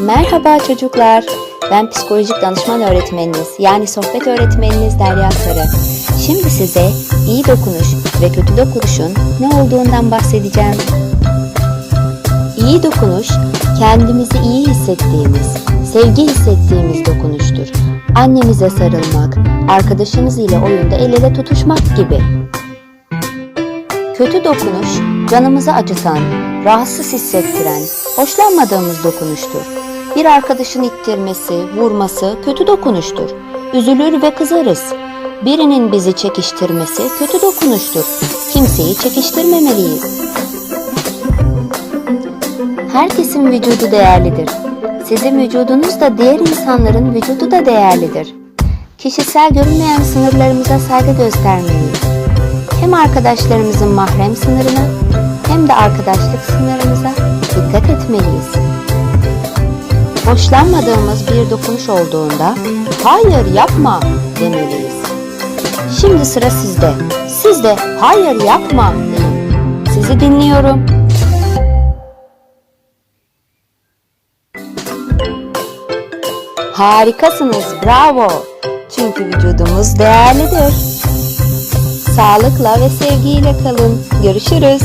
Merhaba çocuklar. Ben psikolojik danışman öğretmeniniz yani sohbet öğretmeniniz Derya Sarı. Şimdi size iyi dokunuş ve kötü dokunuşun ne olduğundan bahsedeceğim. İyi dokunuş, kendimizi iyi hissettiğimiz, sevgi hissettiğimiz dokunuştur. Annemize sarılmak, arkadaşımız ile oyunda el ele tutuşmak gibi. Kötü dokunuş, canımızı acıtan, rahatsız hissettiren, hoşlanmadığımız dokunuştur. Arkadaşın ittirmesi, vurması kötü dokunuştur. Üzülür ve kızarız. Birinin bizi çekiştirmesi kötü dokunuştur. Kimseyi çekiştirmemeliyiz. Herkesin vücudu değerlidir. Sizin vücudunuz da diğer insanların vücudu da değerlidir. Kişisel görünmeyen sınırlarımıza saygı göstermeliyiz. Hem arkadaşlarımızın mahrem sınırına hem de arkadaşlık sınırımıza dikkat etmeliyiz. Hoşlanmadığımız bir dokunuş olduğunda hayır yapma demeliyiz. Şimdi sıra sizde. Siz de hayır yapma deyin. Sizi dinliyorum. Harikasınız, bravo. Çünkü vücudumuz değerlidir. Sağlıkla ve sevgiyle kalın. Görüşürüz.